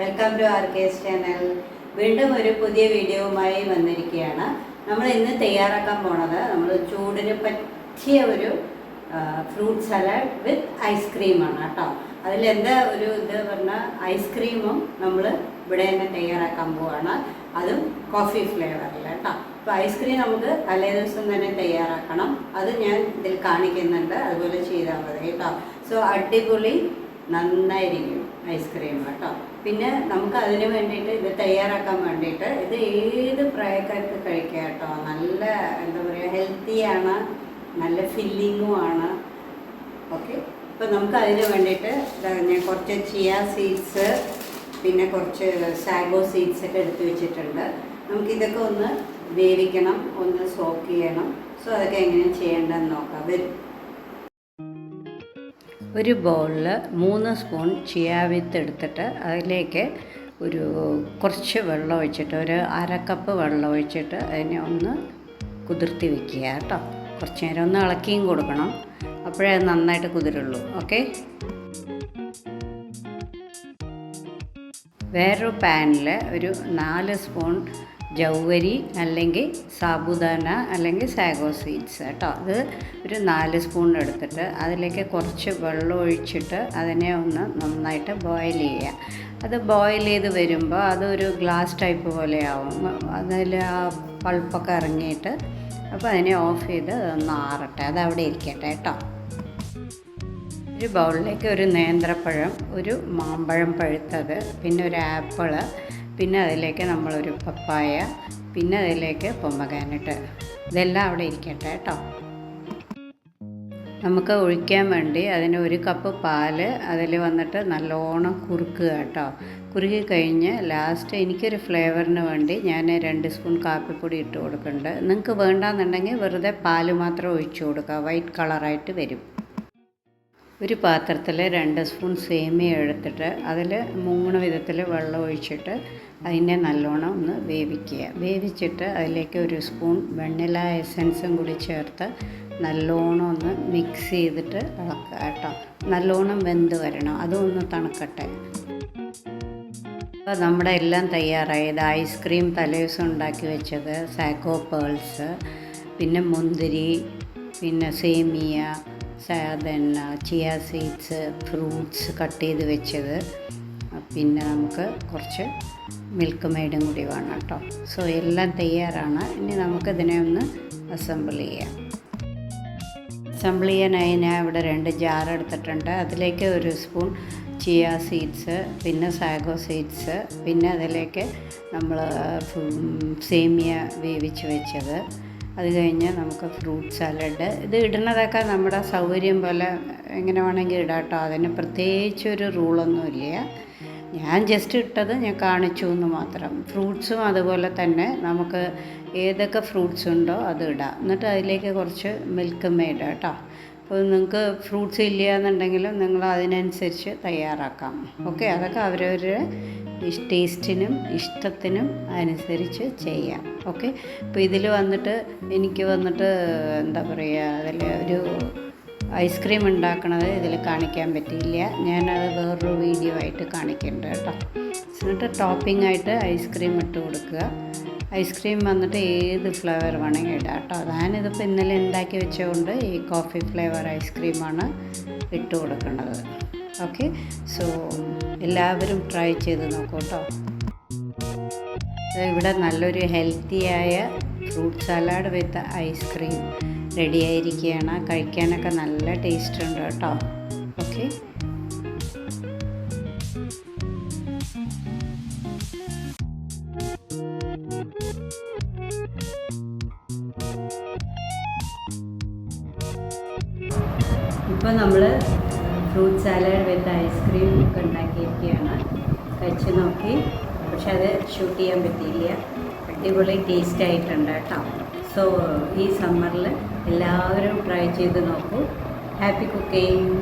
Welcome to R K S channel വീണ്ടും ഒരു പുതിയ വീഡിയോവുമായി വന്നിരിക്കുകയാണ്. നമ്മൾ ഇന്ന് തയ്യാറാക്കാൻ പോണത് നമ്മൾ ചൂടിന് പറ്റിയ ഒരു ഫ്രൂട്ട് സലാഡ് വിത്ത് ഐസ്ക്രീമാണ് കേട്ടോ. അതിലെന്താ ഒരു ഇത് പറഞ്ഞാൽ ഐസ്ക്രീമും നമ്മൾ ഇവിടെ തന്നെ തയ്യാറാക്കാൻ പോവാണ്. അതും കോഫി ഫ്ലേവറിൽ കേട്ടോ. അപ്പോൾ ഐസ്ക്രീം നമുക്ക് തലേ ദിവസം തന്നെ തയ്യാറാക്കണം. അത് ഞാൻ ഇതിൽ കാണിക്കുന്നുണ്ട്. അതുപോലെ ചെയ്താൽ മതി കേട്ടോ. സോ അടിപൊളി നന്നായിരിക്കും ഐസ്ക്രീം കേട്ടോ. പിന്നെ നമുക്ക് അതിന് വേണ്ടിയിട്ട് ഇത് തയ്യാറാക്കാൻ വേണ്ടിയിട്ട് ഇത് ഏത് പ്രായക്കാർക്ക് കഴിക്കാം കേട്ടോ? നല്ല എന്താ പറയുക ഹെൽത്തിയാണ് നല്ല ഫില്ലിങ്ങും ആണ്. ഓക്കെ അപ്പോൾ നമുക്ക് അതിന് വേണ്ടിയിട്ട് ഞാൻ കുറച്ച് ചിയ സീഡ്സ് പിന്നെ കുറച്ച് സാഗോ സീഡ്സ് ഒക്കെ എടുത്തു വെച്ചിട്ടുണ്ട്. നമുക്കിതൊക്കെ ഒന്ന് വേവിക്കണം ഒന്ന് സോക്ക് ചെയ്യണം. സോ അതൊക്കെ എങ്ങനെ ചെയ്യേണ്ടതെന്ന് നോക്കാം. വരും. ഒരു ബൗളിൽ മൂന്ന് സ്പൂൺ ചിയാവിത്ത് എടുത്തിട്ട് അതിലേക്ക് ഒരു കുറച്ച് വെള്ളം ഒഴിച്ചിട്ട് ഒരു അര കപ്പ് വെള്ളം ഒഴിച്ചിട്ട് അതിനെ ഒന്ന് കുതിർത്തി വെക്കുക കേട്ടോ. കുറച്ച് നേരം ഒന്ന് ഇളക്കിയും കൊടുക്കണം. അപ്പോഴേ നന്നായിട്ട് കുതിരുള്ളൂ. ഓക്കെ വേറൊരു പാനിൽ ഒരു നാല് സ്പൂൺ ജൗവരി അല്ലെങ്കിൽ സാബുദാന അല്ലെങ്കിൽ സാഗോ സീഡ്സ് കേട്ടോ. അത് ഒരു നാല് സ്പൂൺ എടുത്തിട്ട് അതിലേക്ക് കുറച്ച് വെള്ളം ഒഴിച്ചിട്ട് അതിനെ ഒന്ന് നന്നായിട്ട് ബോയിൽ ചെയ്യുക. അത് ബോയിൽ ചെയ്ത് വരുമ്പോൾ അതൊരു ഗ്ലാസ് ടൈപ്പ് പോലെ ആവും. അതിൽ ആ പൾപ്പൊക്കെ ഇറങ്ങിയിട്ട് അപ്പോൾ അതിനെ ഓഫ് ചെയ്ത് അതൊന്ന് ആറട്ടെ. അത് അവിടെ ഇരിക്കട്ടെ കേട്ടോ. ഒരു ബൗളിലേക്ക് ഒരു നേന്ത്രപ്പഴം ഒരു മാമ്പഴം പഴുത്തത് പിന്നെ ഒരു ആപ്പിൾ പിന്നെ അതിലേക്ക് നമ്മളൊരു പപ്പായ പിന്നെ അതിലേക്ക് പൊമ്പകാനിട്ട് ഇതെല്ലാം അവിടെ ഇരിക്കട്ടെ കേട്ടോ. നമുക്ക് ഒഴിക്കാൻ വേണ്ടി അതിന് ഒരു കപ്പ് പാൽ അതിൽ വന്നിട്ട് നല്ലോണം കുറുക്കുക കേട്ടോ. കുറുക്കി കഴിഞ്ഞ് ലാസ്റ്റ് എനിക്കൊരു ഫ്ലേവറിന് വേണ്ടി ഞാൻ രണ്ട് സ്പൂൺ കാപ്പിപ്പൊടി ഇട്ട് കൊടുക്കുന്നുണ്ട്. നിങ്ങൾക്ക് വേണ്ടാന്നുണ്ടെങ്കിൽ വെറുതെ പാൽ മാത്രം ഒഴിച്ചു കൊടുക്കുക. വൈറ്റ് കളറായിട്ട് വരും. ഒരു പാത്രത്തിൽ രണ്ട് സ്പൂൺ സേമിയ എടുത്തിട്ട് അതിൽ മൂന്ന് വിധത്തിൽ വെള്ളം ഒഴിച്ചിട്ട് അതിനെ നല്ലോണം ഒന്ന് വേവിക്കുക. വേവിച്ചിട്ട് അതിലേക്ക് ഒരു സ്പൂൺ വെണ്ണില എസൻസും കൂടി ചേർത്ത് നല്ലോണം ഒന്ന് മിക്സ് ചെയ്തിട്ട് ഇളക്കുക കേട്ടോ. നല്ലോണം വെന്ത് വരണം. അതും ഒന്ന് തണുക്കട്ടെ. അപ്പോൾ നമ്മുടെ എല്ലാം തയ്യാറായത് ഐസ്ക്രീം തലേദിവസം ഉണ്ടാക്കി വെച്ചത് സാക്കോ പേൾസ് പിന്നെ മുന്തിരി പിന്നെ സേമിയ പിന്നെ ചിയ സീഡ്സ് ഫ്രൂട്ട്സ് കട്ട് ചെയ്ത് വെച്ചത്. പിന്നെ നമുക്ക് കുറച്ച് മിൽക്ക് മെയ്ഡും കൂടി വേണം കേട്ടോ. സോ എല്ലാം തയ്യാറാണ്. ഇനി നമുക്കിതിനെ ഒന്ന് അസംബിൾ ചെയ്യാം. അസംബിൾ ചെയ്യാനായി ഞാൻ ഇവിടെ രണ്ട് ജാർ എടുത്തിട്ടുണ്ട്. അതിലേക്ക് ഒരു സ്പൂൺ ചിയ സീഡ്സ് പിന്നെ സാഗോ സീഡ്സ് പിന്നെ അതിലേക്ക് നമ്മൾ സേമിയ വേവിച്ച് വെച്ചത്. അത് കഴിഞ്ഞ് നമുക്ക് ഫ്രൂട്ട് സാലഡ് ഇത് ഇടുന്നതൊക്കെ നമ്മുടെ സൗകര്യം പോലെ എങ്ങനെ വേണമെങ്കിൽ ഇടാട്ടോ അതിന് പ്രത്യേകിച്ചൊരു റൂളൊന്നുമില്ല ഞാൻ ജസ്റ്റ് ഇട്ടത് ഞാൻ കാണിച്ചു എന്ന് മാത്രം. ഫ്രൂട്ട്സും അതുപോലെ തന്നെ നമുക്ക് ഏതൊക്കെ ഫ്രൂട്ട്സ് ഉണ്ടോ അത് ഇടാം. എന്നിട്ട് അതിലേക്ക് കുറച്ച് മിൽക്ക് മെയ്ഡ് കേട്ടോ. അപ്പോൾ നിങ്ങൾക്ക് ഫ്രൂട്ട്സ് ഇല്ല എന്നുണ്ടെങ്കിലും നിങ്ങൾ അതിനനുസരിച്ച് തയ്യാറാക്കാം. ഓക്കെ അതൊക്കെ അവരവരുടെ ടേസ്റ്റിനും ഇഷ്ടത്തിനും അനുസരിച്ച് ചെയ്യാം. ഓക്കെ അപ്പോൾ ഇതിൽ വന്നിട്ട് എനിക്ക് വന്നിട്ട് എന്താ പറയുക അതിൽ ഒരു ഐസ്ക്രീം ഉണ്ടാക്കണത് ഇതിൽ കാണിക്കാൻ പറ്റിയില്ല. ഞാനത് വേറൊരു വീഡിയോ ആയിട്ട് കാണിക്കുന്നുണ്ട് കേട്ടോ. എന്നിട്ട് ടോപ്പിംഗ് ആയിട്ട് ഐസ്ക്രീം ഇട്ട് കൊടുക്കുക. ഐസ്ക്രീം വന്നിട്ട് ഏത് ഫ്ലേവർ വേണമെങ്കിൽ ഇടാം കേട്ടോ. ഞാനിതിപ്പോൾ ഇന്നലെ ഉണ്ടാക്കി വെച്ചുകൊണ്ട് ഈ കോഫി ഫ്ലേവർ ഐസ്ക്രീമാണ് ഇട്ട് കൊടുക്കുന്നത് ഓക്കെ. സോ എല്ലാവരും ട്രൈ ചെയ്ത് നോക്കൂ കേട്ടോ ഇവിടെ നല്ലൊരു ഹെൽത്തിയായ fruit salad with ice cream ready ആയിരിക്കുകയാണ്. കഴിക്കാനൊക്കെ നല്ല ടേസ്റ്റ് ഉണ്ട് കേട്ടോ ഓക്കെ. ഇപ്പോൾ നമ്മൾ ഫ്രൂട്ട് സാലഡ് വിത്ത് ഐസ്ക്രീം ഒക്കെ ഉണ്ടാക്കിയിരിക്കുകയാണ്. കഴിച്ച് നോക്കി. പക്ഷെ അത് ഷൂട്ട് ചെയ്യാൻ പറ്റിയില്ല. അടിപൊളി ടേസ്റ്റ് ആയിട്ടുണ്ട് കേട്ടോ. സോ ഈ സമ്മറിൽ എല്ലാവരും ട്രൈ ചെയ്ത് നോക്കൂ. Happy cooking